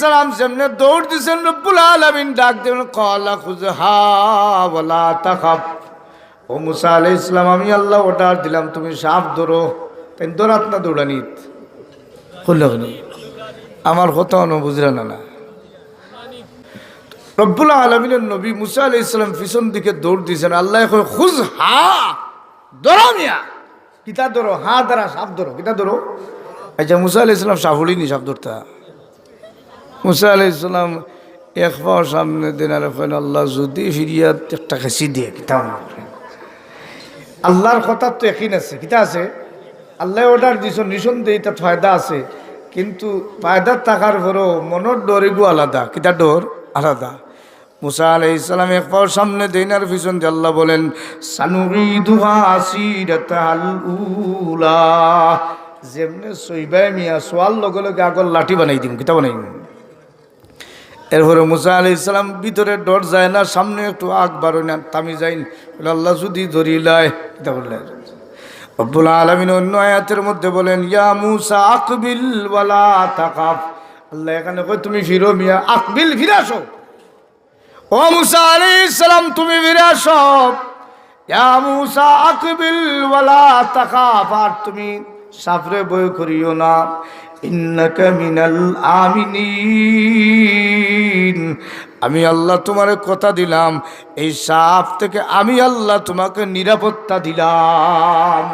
সালাম সামনে দৌড় দিছেন রব্বুল আলামিন, ডাক দেবেন কলা খুজহা ওয়ালা তাখাফ। ও মুসা আলাইহিস সালাম, আমি আল্লাহ অর্ডার দিলাম, তুমি সাপ ধরো তাই দৌড়াত না দৌড়ানিত আমার কথা অন বুঝরা না না। রব্বুল আলমিনের নবী মুসা আলি ইসলাম পিছন দিকে দৌড় দিয়েছেন, আল্লাহ খুজ হা ধরো মিয়া। কিতা ধরো? হা দ্বারা সাপ ধরো, কিতা ধরো? আচ্ছা মুসা আলি ইসলাম সাফলিনি সাপ ধরতা। মুসা আলি ইসলাম এক পাওয়ার সামনে দিন আর আল্লাহ যদি ফিরিয়া একটা খেসি দিয়ে কিতা আল্লাহর কথার তো একই আছে, কিতা আছে? আল্লাহ অর্ডার দিছ, নিঃসন্দেহে তার ফায়দা আছে। কিন্তু ফায়দার থাকার পরও মনের ডরিগু আলাদা, কিতা ডর? আলাদা। মুসা আলাই ইসলাম এক পাওয়ার সামনে দেন আর দিয়ে আল্লাহ বলেন যেমনে সইবাই মিয়া সোয়াল লগে লগে আগর লাঠি বানাই দিম, কিতা বানাই দিম? এরপরে মুসা আলি ইসলাম ভিতরে ডর যায় না, সামনে একটু আগ বারো না তামি বলে, আল্লাহ যদি ধরিলায় কিতা বললেন আব্বুল আলমিন অন্য আয়াতের মধ্যে বলেন, ইয়া মুসা আকবিল ওয়ালা তাকাফ আল্লাহ এখানে কই তুমি ফিরো মিয়া, আকবিল ফিরে আসো। ও মুসা আলি ইসলাম তুমি ফিরে আসো। ইয়া মুসা আকবিল ওয়ালা তাকাফ আর তুমি সাফরে বই করিও না। ইন্নাকা মিনাল আমিনিন। আমি আল্লাহ তোমার কথা দিলাম এই সাপ থেকে আমি আল্লাহ তোমাকে নিরাপত্তা দিলাম।